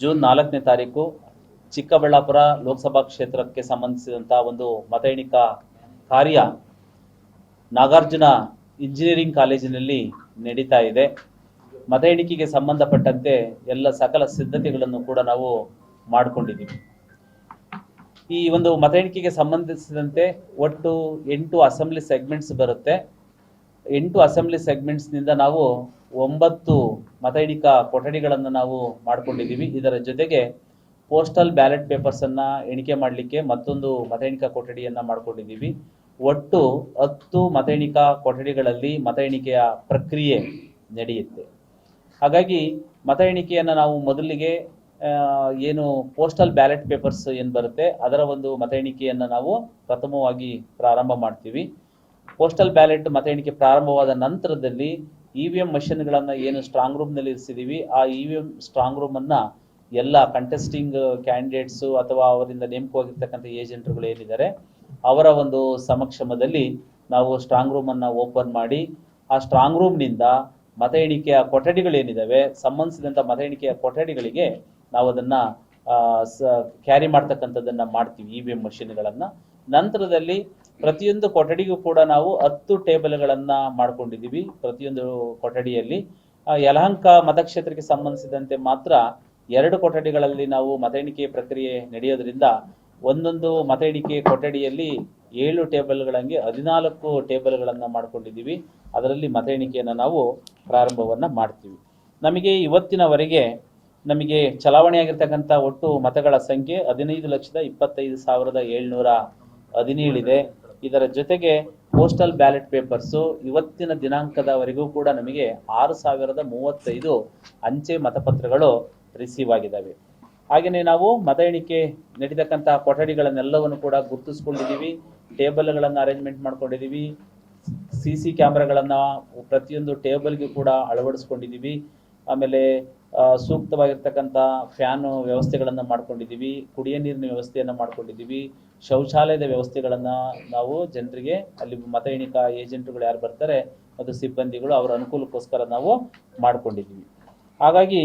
June ನಾಲ್ಕನೇ ತಾರೀಕು ಚಿಕ್ಕಬಳ್ಳಾಪುರ ಲೋಕಸಭಾ ಕ್ಷೇತ್ರಕ್ಕೆ ಸಂಬಂಧಿಸಿದಂತಹ ಒಂದು ಮತ ಎಣಿಕಾ ಕಾರ್ಯ ನಾಗಾರ್ಜುನ ಇಂಜಿನಿಯರಿಂಗ್ ಕಾಲೇಜಿನಲ್ಲಿ ನಡೀತಾ ಇದೆ. ಮತ ಎಣಿಕೆಗೆ ಸಂಬಂಧಪಟ್ಟಂತೆ ಎಲ್ಲ ಸಕಲ ಸಿದ್ಧತೆಗಳನ್ನು ಕೂಡ ನಾವು ಮಾಡಿಕೊಂಡಿದ್ದೀವಿ. ಈ ಒಂದು ಮತ ಎಣಿಕೆಗೆ ಸಂಬಂಧಿಸಿದಂತೆ ಒಟ್ಟು ಎಂಟು ಅಸೆಂಬ್ಲಿ ಸೆಗ್ಮೆಂಟ್ಸ್ ಬರುತ್ತೆ. ಎಂಟು ಅಸೆಂಬ್ಲಿ ಸೆಗ್ಮೆಂಟ್ಸ್ನಿಂದ ನಾವು ಒಂಬತ್ತು ಮತ ಎಣಿಕಾ ಕೊಠಡಿಗಳನ್ನು ನಾವು ಮಾಡಿಕೊಂಡಿದ್ದೀವಿ. ಇದರ ಜೊತೆಗೆ ಪೋಸ್ಟಲ್ ಬ್ಯಾಲೆಟ್ ಪೇಪರ್ಸನ್ನು ಎಣಿಕೆ ಮಾಡಲಿಕ್ಕೆ ಮತ್ತೊಂದು ಮತ ಎಣಿಕಾ ಕೊಠಡಿಯನ್ನು ಮಾಡ್ಕೊಂಡಿದ್ದೀವಿ. ಒಟ್ಟು ಹತ್ತು ಮತ ಎಣಿಕಾ ಕೊಠಡಿಗಳಲ್ಲಿ ಮತ ಎಣಿಕೆಯ ಪ್ರಕ್ರಿಯೆ ನಡೆಯುತ್ತೆ. ಹಾಗಾಗಿ ಮತ ಎಣಿಕೆಯನ್ನು ನಾವು ಮೊದಲಿಗೆ ಏನು ಪೋಸ್ಟಲ್ ಬ್ಯಾಲೆಟ್ ಪೇಪರ್ಸ್ ಏನು ಬರುತ್ತೆ, ಅದರ ಒಂದು ಮತ ಎಣಿಕೆಯನ್ನು ನಾವು ಪ್ರಥಮವಾಗಿ ಪ್ರಾರಂಭ ಮಾಡ್ತೀವಿ. ಪೋಸ್ಟಲ್ ಬ್ಯಾಲೆಟ್ ಮತ ಎಣಿಕೆ ಪ್ರಾರಂಭವಾದ ನಂತರದಲ್ಲಿ ಇ ವಿ ಎಂ ಮಷಿನ್ಗಳನ್ನು ಏನು ಸ್ಟ್ರಾಂಗ್ ರೂಮ್ನಲ್ಲಿ ಇರಿಸಿದ್ದೀವಿ ಆ ಇ ವಿ ಎಂ ಸ್ಟ್ರಾಂಗ್ ರೂಮನ್ನು ಎಲ್ಲ ಕಂಟೆಸ್ಟಿಂಗ್ ಕ್ಯಾಂಡಿಡೇಟ್ಸು ಅಥವಾ ಅವರಿಂದ ನೇಮಕವಾಗಿರ್ತಕ್ಕಂಥ ಏಜೆಂಟ್ರುಗಳು ಏನಿದ್ದಾರೆ, ಅವರ ಒಂದು ಸಮಕ್ಷಮದಲ್ಲಿ ನಾವು ಸ್ಟ್ರಾಂಗ್ ರೂಮನ್ನು ಓಪನ್ ಮಾಡಿ, ಆ ಸ್ಟ್ರಾಂಗ್ ರೂಮ್ನಿಂದ ಮತ ಎಣಿಕೆಯ ಕೊಠಡಿಗಳೇನಿದ್ದಾವೆ ಸಂಬಂಧಿಸಿದಂಥ ಮತ ಎಣಿಕೆಯ ಕೊಠಡಿಗಳಿಗೆ ನಾವು ಅದನ್ನು ಕ್ಯಾರಿ ಮಾಡ್ತಕ್ಕಂಥದ್ದನ್ನು ಮಾಡ್ತೀವಿ ಇ ವಿ ಎಂ ಮಷಿನ್ಗಳನ್ನು ನಂತರದಲ್ಲಿ ಪ್ರತಿಯೊಂದು ಕೊಠಡಿಗೂ ಕೂಡ ನಾವು ಹತ್ತು ಟೇಬಲ್ಗಳನ್ನು ಮಾಡ್ಕೊಂಡಿದ್ದೀವಿ. ಪ್ರತಿಯೊಂದು ಕೊಠಡಿಯಲ್ಲಿ ಯಲಹಂಕ ಮತಕ್ಷೇತ್ರಕ್ಕೆ ಸಂಬಂಧಿಸಿದಂತೆ ಮಾತ್ರ ಎರಡು ಕೊಠಡಿಗಳಲ್ಲಿ ನಾವು ಮತ ಎಣಿಕೆ ಪ್ರಕ್ರಿಯೆ ನಡೆಯೋದ್ರಿಂದ ಒಂದೊಂದು ಮತ ಎಣಿಕೆ ಕೊಠಡಿಯಲ್ಲಿ ಏಳು ಟೇಬಲ್ಗಳಂಗೆ ಹದಿನಾಲ್ಕು ಟೇಬಲ್ಗಳನ್ನು ಮಾಡ್ಕೊಂಡಿದ್ದೀವಿ. ಅದರಲ್ಲಿ ಮತ ಎಣಿಕೆಯನ್ನು ನಾವು ಪ್ರಾರಂಭವನ್ನು ಮಾಡ್ತೀವಿ. ನಮಗೆ ಇವತ್ತಿನವರೆಗೆ ನಮಗೆ ಚಲಾವಣೆಯಾಗಿರ್ತಕ್ಕಂಥ ಒಟ್ಟು ಮತಗಳ ಸಂಖ್ಯೆ ಹದಿನೈದು ಲಕ್ಷದ ಇಪ್ಪತ್ತೈದು ಸಾವಿರದ ಏಳ್ನೂರ ಹದಿನೇಳಿದೆ ಇದರ ಜೊತೆಗೆ ಪೋಸ್ಟಲ್ ಬ್ಯಾಲೆಟ್ ಪೇಪರ್ಸು ಇವತ್ತಿನ ದಿನಾಂಕದವರೆಗೂ ಕೂಡ ನಮಗೆ ಆರು ಸಾವಿರದ ಮೂವತ್ತೈದು ಅಂಚೆ ಮತಪತ್ರಗಳು ರಿಸೀವ್ ಆಗಿದ್ದಾವೆ. ಹಾಗೆಯೇ ನಾವು ಮತ ಎಣಿಕೆ ನಡೀತಕ್ಕಂತಹ ಕೊಠಡಿಗಳನ್ನೆಲ್ಲವನ್ನು ಕೂಡ ಗುರುತಿಸ್ಕೊಂಡಿದ್ದೀವಿ. ಟೇಬಲ್ಗಳನ್ನು ಅರೇಂಜ್ಮೆಂಟ್ ಮಾಡ್ಕೊಂಡಿದ್ದೀವಿ. ಸಿ ಸಿ ಕ್ಯಾಮ್ರಾಗಳನ್ನು ಪ್ರತಿಯೊಂದು ಟೇಬಲ್ಗೂ ಕೂಡ ಅಳವಡಿಸ್ಕೊಂಡಿದ್ದೀವಿ. ಆಮೇಲೆ ಸೂಕ್ತವಾಗಿರ್ತಕ್ಕಂಥ ಫ್ಯಾನು ವ್ಯವಸ್ಥೆಗಳನ್ನು ಮಾಡ್ಕೊಂಡಿದ್ದೀವಿ. ಕುಡಿಯ ನೀರಿನ ವ್ಯವಸ್ಥೆಯನ್ನು ಮಾಡ್ಕೊಂಡಿದ್ದೀವಿ. ಶೌಚಾಲಯದ ವ್ಯವಸ್ಥೆಗಳನ್ನು ನಾವು ಜನರಿಗೆ, ಅಲ್ಲಿ ಮತ ಎಣಿಕಾ ಏಜೆಂಟ್ಗಳು ಯಾರು ಬರ್ತಾರೆ, ಮತ್ತು ಸಿಬ್ಬಂದಿಗಳು ಅವರ ಅನುಕೂಲಕ್ಕೋಸ್ಕರ ನಾವು ಮಾಡ್ಕೊಂಡಿದ್ದೀವಿ. ಹಾಗಾಗಿ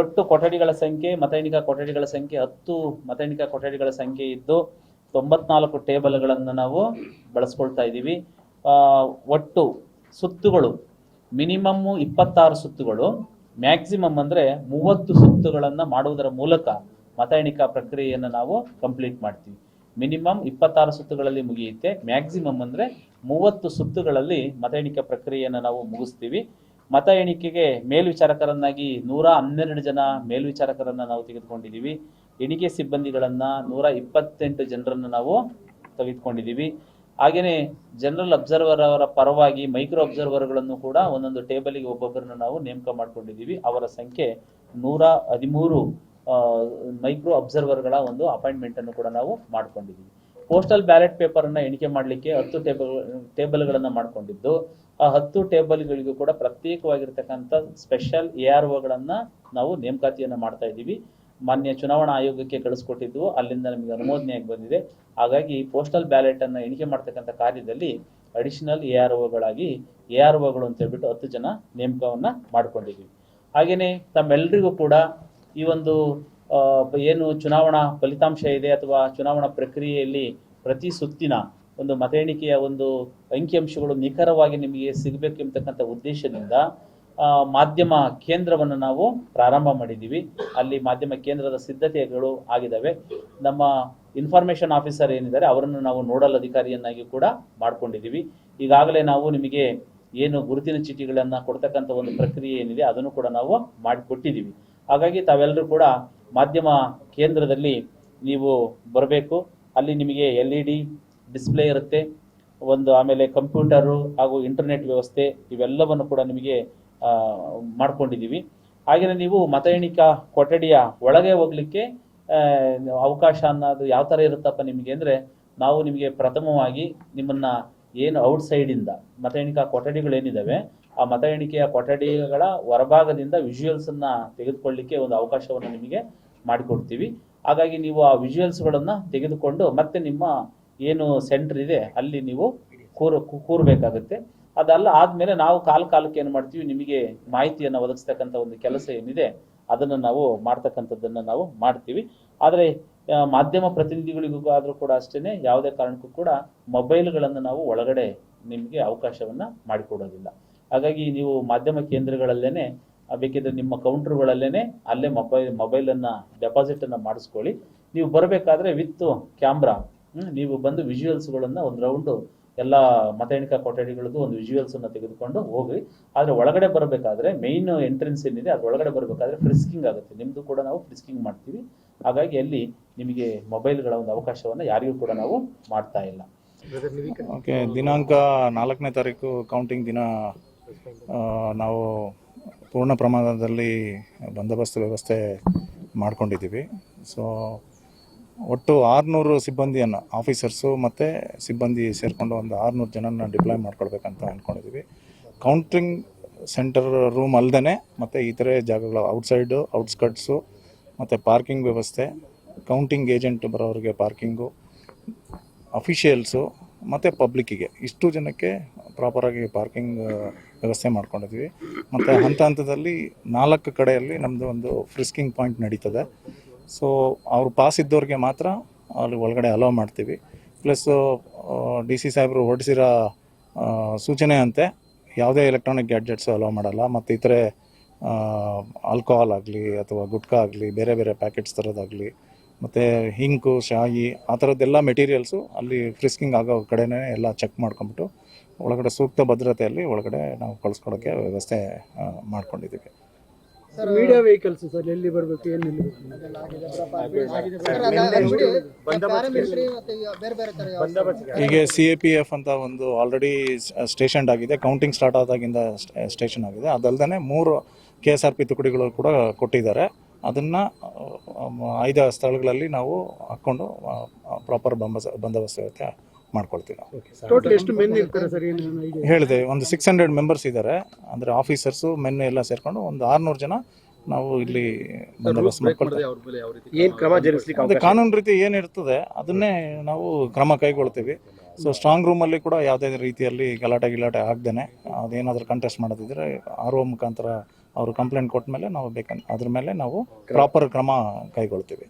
ಒಟ್ಟು ಕೊಠಡಿಗಳ ಸಂಖ್ಯೆ ಮತ ಎಣಿಕಾ ಕೊಠಡಿಗಳ ಸಂಖ್ಯೆ ಹತ್ತು ಮತ ಎಣಿಕಾ ಕೊಠಡಿಗಳ ಸಂಖ್ಯೆ ಇದ್ದು ತೊಂಬತ್ನಾಲ್ಕು ಟೇಬಲ್ಗಳನ್ನು ನಾವು ಬಳಸ್ಕೊಳ್ತಾ ಇದ್ದೀವಿ. ಒಟ್ಟು ಸುತ್ತುಗಳು, ಮಿನಿಮಮ್ಮು ಇಪ್ಪತ್ತಾರು ಸುತ್ತುಗಳು, ಮ್ಯಾಕ್ಸಿಮಮ್ ಅಂದರೆ ಮೂವತ್ತು ಸುತ್ತುಗಳನ್ನು ಮಾಡುವುದರ ಮೂಲಕ ಮತ ಎಣಿಕಾ ಪ್ರಕ್ರಿಯೆಯನ್ನು ನಾವು ಕಂಪ್ಲೀಟ್ ಮಾಡ್ತೀವಿ. ಮಿನಿಮಮ್ ಇಪ್ಪತ್ತಾರು ಸುತ್ತುಗಳಲ್ಲಿ ಮುಗಿಯುತ್ತೆ. ಮ್ಯಾಕ್ಸಿಮಮ್ ಅಂದರೆ ಮೂವತ್ತು ಸುತ್ತುಗಳಲ್ಲಿ ಮತ ಎಣಿಕೆ ಪ್ರಕ್ರಿಯೆಯನ್ನು ನಾವು ಮುಗಿಸ್ತೀವಿ. ಮತ ಎಣಿಕೆಗೆ ಮೇಲ್ವಿಚಾರಕರನ್ನಾಗಿ ನೂರ ಹನ್ನೆರಡು ಜನ ಮೇಲ್ವಿಚಾರಕರನ್ನು ನಾವು ತೆಗೆದುಕೊಂಡಿದ್ದೀವಿ. ಎಣಿಕೆ ಸಿಬ್ಬಂದಿಗಳನ್ನು ನೂರ ಇಪ್ಪತ್ತೆಂಟು ಜನರನ್ನು ನಾವು ತೆಗೆದುಕೊಂಡಿದ್ದೀವಿ. ಹಾಗೆಯೇ ಜನರಲ್ ಅಬ್ಸರ್ವರ್ ಅವರ ಪರವಾಗಿ ಮೈಕ್ರೋ ಅಬ್ಸರ್ವರ್ಗಳನ್ನು ಕೂಡ ಒಂದೊಂದು ಟೇಬಲಿಗೆ ಒಬ್ಬೊಬ್ಬರನ್ನು ನಾವು ನೇಮಕ ಮಾಡಿಕೊಂಡಿದ್ದೀವಿ. ಅವರ ಸಂಖ್ಯೆ ನೂರ ಹದಿಮೂರು. ಮೈಕ್ರೋ ಅಬ್ಸರ್ವರ್ಗಳ ಒಂದು ಅಪಾಯಿಂಟ್ಮೆಂಟ್ ಅನ್ನು ಕೂಡ ನಾವು ಮಾಡ್ಕೊಂಡಿದ್ದೀವಿ. ಪೋಸ್ಟಲ್ ಬ್ಯಾಲೆಟ್ ಪೇಪರ್ ಪೇಪರನ್ನು ಎಣಿಕೆ ಮಾಡಲಿಕ್ಕೆ ಹತ್ತು ಟೇಬಲ್, ಟೇಬಲ್ಗಳನ್ನು ಮಾಡ್ಕೊಂಡಿದ್ದು, ಆ ಹತ್ತು ಟೇಬಲ್ಗಳಿಗೂ ಕೂಡ ಪ್ರತ್ಯೇಕವಾಗಿರ್ತಕ್ಕಂಥ ಸ್ಪೆಷಲ್ ಎ ಆರ್ ಒಗಳನ್ನು ನಾವು ನೇಮಕಾತಿಯನ್ನು ಮಾಡ್ತಾ ಇದ್ದೀವಿ. ಮಾನ್ಯ ಚುನಾವಣಾ ಆಯೋಗಕ್ಕೆ ಕಳಿಸ್ಕೊಟ್ಟಿದ್ದು, ಅಲ್ಲಿಂದ ನಮಗೆ ಅನುಮೋದನೆಯಾಗಿ ಬಂದಿದೆ. ಹಾಗಾಗಿ ಪೋಸ್ಟಲ್ ಬ್ಯಾಲೆಟ್ ಅನ್ನ ಎಣಿಕೆ ಮಾಡ್ತಕ್ಕಂಥ ಕಾರ್ಯದಲ್ಲಿ ಅಡಿಷನಲ್ ಎ ಆರ್ ಒಗಳಾಗಿ ಎ ಆರ್ ಒಗಳು ಅಂತ ಹೇಳ್ಬಿಟ್ಟು ಹತ್ತು ಜನ ನೇಮಕವನ್ನ ಮಾಡ್ಕೊಂಡಿದ್ದೀವಿ. ಹಾಗೆಯೇ ತಮ್ಮೆಲ್ಲರಿಗೂ ಕೂಡ ಈ ಒಂದು ಏನು ಚುನಾವಣಾ ಫಲಿತಾಂಶ ಇದೆ ಅಥವಾ ಚುನಾವಣಾ ಪ್ರಕ್ರಿಯೆಯಲ್ಲಿ ಪ್ರತಿ ಸುತ್ತಿನ ಒಂದು ಮತ ಎಣಿಕೆಯ ಒಂದು ಅಂಕಿಅಂಶಗಳು ನಿಖರವಾಗಿ ನಿಮಗೆ ಸಿಗಬೇಕು ಎಂಬತಕ್ಕಂಥ ಉದ್ದೇಶದಿಂದ ಮಾಧ್ಯಮ ಕೇಂದ್ರವನ್ನು ನಾವು ಪ್ರಾರಂಭ ಮಾಡಿದ್ದೀವಿ. ಅಲ್ಲಿ ಮಾಧ್ಯಮ ಕೇಂದ್ರದ ಸಿದ್ಧತೆಗಳು ಆಗಿದ್ದಾವೆ. ನಮ್ಮ ಇನ್ಫಾರ್ಮೇಷನ್ ಆಫೀಸರ್ ಏನಿದ್ದಾರೆ ಅವರನ್ನು ನಾವು ನೋಡಲ್ ಅಧಿಕಾರಿಯನ್ನಾಗಿ ಕೂಡ ಮಾಡಿಕೊಂಡಿದ್ದೀವಿ. ಈಗಾಗಲೇ ನಾವು ನಿಮಗೆ ಏನು ಗುರುತಿನ ಚೀಟಿಗಳನ್ನು ಕೊಡ್ತಕ್ಕಂಥ ಒಂದು ಪ್ರಕ್ರಿಯೆ ಏನಿದೆ ಅದನ್ನು ಕೂಡ ನಾವು ಮಾಡಿಕೊಟ್ಟಿದ್ದೀವಿ. ಹಾಗಾಗಿ ತಾವೆಲ್ಲರೂ ಕೂಡ ಮಾಧ್ಯಮ ಕೇಂದ್ರದಲ್ಲಿ ನೀವು ಬರಬೇಕು. ಅಲ್ಲಿ ನಿಮಗೆ ಎಲ್ ಇ ಡಿ ಡಿಸ್ಪ್ಲೇ ಇರುತ್ತೆ. ಒಂದು ಆಮೇಲೆ ಕಂಪ್ಯೂಟರು ಹಾಗೂ ಇಂಟರ್ನೆಟ್ ವ್ಯವಸ್ಥೆ ಇವೆಲ್ಲವನ್ನು ಕೂಡ ನಿಮಗೆ ಮಾಡ್ಕೊಂಡಿದ್ದೀವಿ. ಹಾಗೆಯೇ ನೀವು ಮತ ಎಣಿಕಾ ಕೊಠಡಿಯ ಒಳಗೆ ಹೋಗ್ಲಿಕ್ಕೆ ಅವಕಾಶ ಅನ್ನೋದು ಯಾವ ಥರ ಇರುತ್ತಪ್ಪ ನಿಮಗೆ ಅಂದರೆ, ನಾವು ನಿಮಗೆ ಪ್ರಥಮವಾಗಿ ನಿಮ್ಮನ್ನ ಏನು ಔಟ್ಸೈಡಿಂದ ಮತ ಎಣಿಕಾ ಕೊಠಡಿಗಳೇನಿದ್ದಾವೆ ಆ ಮತ ಎಣಿಕೆಯ ಕೊಠಡಿಗಳ ಹೊರಭಾಗದಿಂದ ವಿಜುವಲ್ಸನ್ನು ತೆಗೆದುಕೊಳ್ಳಿಕ್ಕೆ ಒಂದು ಅವಕಾಶವನ್ನು ನಿಮಗೆ ಮಾಡಿಕೊಡ್ತೀವಿ. ಹಾಗಾಗಿ ನೀವು ಆ ವಿಜುವಲ್ಸ್ಗಳನ್ನು ತೆಗೆದುಕೊಂಡು ಮತ್ತೆ ನಿಮ್ಮ ಏನು ಸೆಂಟರ್ ಇದೆ, ಅಲ್ಲಿ ನೀವು ಕೂರ್ ಕೂರಬೇಕಾಗುತ್ತೆ. ಅದಲ್ಲ ಆದಮೇಲೆ ನಾವು ಕಾಲ ಕಾಲಕ್ಕೆ ಏನು ಮಾಡ್ತೀವಿ, ನಿಮಗೆ ಮಾಹಿತಿಯನ್ನು ಒದಗಿಸ್ತಕ್ಕಂಥ ಒಂದು ಕೆಲಸ ಏನಿದೆ, ಅದನ್ನು ನಾವು ಮಾಡ್ತಕ್ಕಂಥದ್ದನ್ನು ನಾವು ಮಾಡ್ತೀವಿ. ಆದರೆ ಮಾಧ್ಯಮ ಪ್ರತಿನಿಧಿಗಳಿಗೂ ಆದರೂ ಕೂಡ ಅಷ್ಟೇ ಯಾವುದೇ ಕಾರಣಕ್ಕೂ ಕೂಡ ಮೊಬೈಲ್ಗಳನ್ನು ನಾವು ಒಳಗಡೆ ನಿಮಗೆ ಅವಕಾಶವನ್ನು ಮಾಡಿಕೊಡೋದಿಲ್ಲ. ಹಾಗಾಗಿ ನೀವು ಮಾಧ್ಯಮ ಕೇಂದ್ರಗಳಲ್ಲೇನೆ ಬೇಕಿದ್ರೆ ನಿಮ್ಮ ಕೌಂಟರ್ಗಳಲ್ಲೇನೆ ಅಲ್ಲೇ ಮೊಬೈಲ್ ಮೊಬೈಲನ್ನ ಡೆಪಾಸಿಟ್ ಅನ್ನ ಮಾಡಿಸ್ಕೊಳ್ಳಿ. ನೀವು ಬರಬೇಕಾದ್ರೆ ವಿತ್ ಕ್ಯಾಮ್ರಾ. ನೀವು ಬಂದು ವಿಜುವಲ್ಸ್ಗಳನ್ನು ಒಂದು ರೌಂಡು ಎಲ್ಲ ಮತ ಎಣಿಕಾ ಕೊಠಡಿಗಳದ್ದು ಒಂದು ಅನ್ನ ತೆಗೆದುಕೊಂಡು ಹೋಗಿ ಆದ್ರೆ ಒಳಗಡೆ ಬರಬೇಕಾದ್ರೆ ಮೇಯ್ನ್ ಎಂಟ್ರೆನ್ಸ್ ಏನಿದೆ ಅದ್ರ ಒಳಗಡೆ ಬರಬೇಕಾದ್ರೆ ಫ್ರಿಸ್ಕಿಂಗ್ ಆಗುತ್ತೆ. ನಿಮ್ಮದು ಕೂಡ ನಾವು ಫ್ರಿಸ್ಕಿಂಗ್ ಮಾಡ್ತೀವಿ. ಹಾಗಾಗಿ ಅಲ್ಲಿ ನಿಮಗೆ ಮೊಬೈಲ್ಗಳ ಒಂದು ಅವಕಾಶವನ್ನ ಯಾರಿಗೂ ಕೂಡ ನಾವು ಮಾಡ್ತಾ ಇಲ್ಲ. ಓಕೆ ದಿನಾಂಕ ನಾಲ್ಕನೇ ತಾರೀಕು ಕೌಂಟಿಂಗ್ ದಿನ ನಾವು ಪೂರ್ಣ ಪ್ರಮಾಣದಲ್ಲಿ ಬಂದೋಬಸ್ತ್ ವ್ಯವಸ್ಥೆ ಮಾಡ್ಕೊಂಡಿದ್ದೀವಿ. ಸೊ ಒಟ್ಟು ಆರುನೂರು ಸಿಬ್ಬಂದಿಯನ್ನು ಆಫೀಸರ್ಸು ಮತ್ತು ಸಿಬ್ಬಂದಿ ಸೇರಿಕೊಂಡು ಒಂದು ಆರುನೂರು ಜನನ ಡಿಪ್ಲಾಯ್ ಮಾಡ್ಕೊಳ್ಬೇಕಂತ ಅಂದ್ಕೊಂಡಿದ್ದೀವಿ ಕೌಂಟ್ರಿಂಗ್ ಸೆಂಟರ್ ರೂಮ್ ಅಲ್ಲದೆ ಮತ್ತು ಇತರೆ ಜಾಗಗಳು ಔಟ್ಸೈಡು ಔಟ್ಸ್ಕಟ್ಸು ಮತ್ತು ಪಾರ್ಕಿಂಗ್ ವ್ಯವಸ್ಥೆ ಕೌಂಟಿಂಗ್ ಏಜೆಂಟ್ ಬರೋರಿಗೆ ಪಾರ್ಕಿಂಗು ಅಫಿಷಿಯಲ್ಸು ಮತ್ತು ಪಬ್ಲಿಕ್ಕಿಗೆ ಇಷ್ಟು ಜನಕ್ಕೆ ಪ್ರಾಪರಾಗಿ ಪಾರ್ಕಿಂಗ್ ವ್ಯವಸ್ಥೆ ಮಾಡ್ಕೊಂಡಿದ್ವಿ. ಮತ್ತು ಹಂತ ಹಂತದಲ್ಲಿ ನಾಲ್ಕು ಕಡೆಯಲ್ಲಿ ನಮ್ಮದು ಒಂದು ಫ್ರಿಸ್ಕಿಂಗ್ ಪಾಯಿಂಟ್ ನಡೀತದೆ. ಸೊ ಅವರು ಪಾಸ್ ಇದ್ದವ್ರಿಗೆ ಮಾತ್ರ ಅಲ್ಲಿ ಒಳಗಡೆ ಅಲೋ ಮಾಡ್ತೀವಿ. ಪ್ಲಸ್ಸು ಡಿ ಸಿ ಸಾಹೇಬರು ಹೊರಡಿಸಿರೋ ಸೂಚನೆ ಅಂತೆ, ಯಾವುದೇ ಎಲೆಕ್ಟ್ರಾನಿಕ್ ಗ್ಯಾಡ್ಜೆಟ್ಸು ಅಲೋ ಮಾಡಲ್ಲ. ಮತ್ತು ಇತರೆ ಆಲ್ಕೋಹಾಲ್ ಆಗಲಿ ಅಥವಾ ಗುಟ್ಕಾ ಆಗಲಿ, ಬೇರೆ ಬೇರೆ ಪ್ಯಾಕೆಟ್ಸ್ ತರೋದಾಗಲಿ, ಮತ್ತು ಹಿಂಕು ಶಾಯಿ, ಆ ಥರದ್ದೆಲ್ಲ ಮೆಟೀರಿಯಲ್ಸು ಅಲ್ಲಿ ಫ್ರಿಸ್ಕಿಂಗ್ ಆಗೋ ಕಡೆನೇ ಎಲ್ಲ ಚೆಕ್ ಮಾಡ್ಕೊಂಬಿಟ್ಟು ಒಳಗಡೆ ಸೂಕ್ತ ಭದ್ರತೆಯಲ್ಲಿ ಒಳಗಡೆ ನಾವು ಕಳಿಸ್ಕೊಡೋಕ್ಕೆ ವ್ಯವಸ್ಥೆ ಮಾಡ್ಕೊಂಡಿದ್ದೀವಿ. ಮೀಡಿಯಾ ವೆಹಿಕಲ್ಸ್ ಸರ್ ಎಲ್ಲಿ ಬರಬೇಕು ಏನು ನಿಲ್ಲಬೇಕು ಬೇರೆ ಬೇರೆ ತರ ಹೀಗೆ ಸಿ ಎ ಪಿ ಎಫ್ ಅಂತ ಒಂದು ಆಲ್ರೆಡಿ ಸ್ಟೇಷನ್ ಆಗಿದೆ. ಕೌಂಟಿಂಗ್ ಸ್ಟಾರ್ಟ್ ಆದಾಗಿಂದ ಸ್ಟೇಷನ್ ಆಗಿದೆ. ಅದಲ್ಲದೆ ಮೂರು ಕೆ ಎಸ್ ಆರ್ ಪಿ ತುಕಡಿಗಳು ಕೂಡ ಕೊಟ್ಟಿದ್ದಾರೆ. ಅದನ್ನು ಐದು ಸ್ಥಳಗಳಲ್ಲಿ ನಾವು ಹಾಕ್ಕೊಂಡು ಪ್ರಾಪರ್ ಬಂಬ ಬಂದೋಬಸ್ತ್ ವ್ಯವಸ್ಥೆ ಮಾಡ್ಕೊಳ್ತೀವಿ ನಾವು. ಟೋಟಲ್ ಎಷ್ಟು ಮೆನ್ ಇರ್ತಾರೆ ಸರ್ ಏನು ಐಡಿಯಾ? ಹೇಳಿದೆ ಒಂದು ಸಿಕ್ಸ್ ಹಂಡ್ರೆಡ್ ಮೆಂಬರ್ಸ್ ಇದ್ದಾರೆ. ಅಂದರೆ ಆಫೀಸರ್ಸು ಮೆನ್ ಎಲ್ಲ ಸೇರಿಕೊಂಡು ಒಂದು ಆರುನೂರು ಜನ ನಾವು ಇಲ್ಲಿ ಬಂದೋಬಸ್ತ್ ಮಾಡ್ಕೊಳ್ತೀವಿ. ಏನು ಕ್ರಮ ಜರುಗಿಸ್ಲಿಕ್ಕೆ ಅದೇ ಕಾನೂನು ರೀತಿ ಏನಿರ್ತದೆ ಅದನ್ನೇ ನಾವು ಕ್ರಮ ಕೈಗೊಳ್ತೀವಿ. ಸೊ ಸ್ಟ್ರಾಂಗ್ ರೂಮಲ್ಲಿ ಕೂಡ ಯಾವುದೇ ರೀತಿಯಲ್ಲಿ ಗಲಾಟೆ ಗಿಲಾಟೆ ಆಗ್ದೇನೆ ಅದೇನಾದರೂ ಕಂಟೆಸ್ಟ್ ಮಾಡೋದಿದ್ರೆ ಆರ್ ಒ ಮುಖಾಂತರ ಅವರು ಕಂಪ್ಲೇಂಟ್ ಕೊಟ್ಟ ಮೇಲೆ ನಾವು ಬೇಕಂತ ಅದ್ರ ಮೇಲೆ ನಾವು ಪ್ರಾಪರ್ ಕ್ರಮ ಕೈಗೊಳ್ತೀವಿ.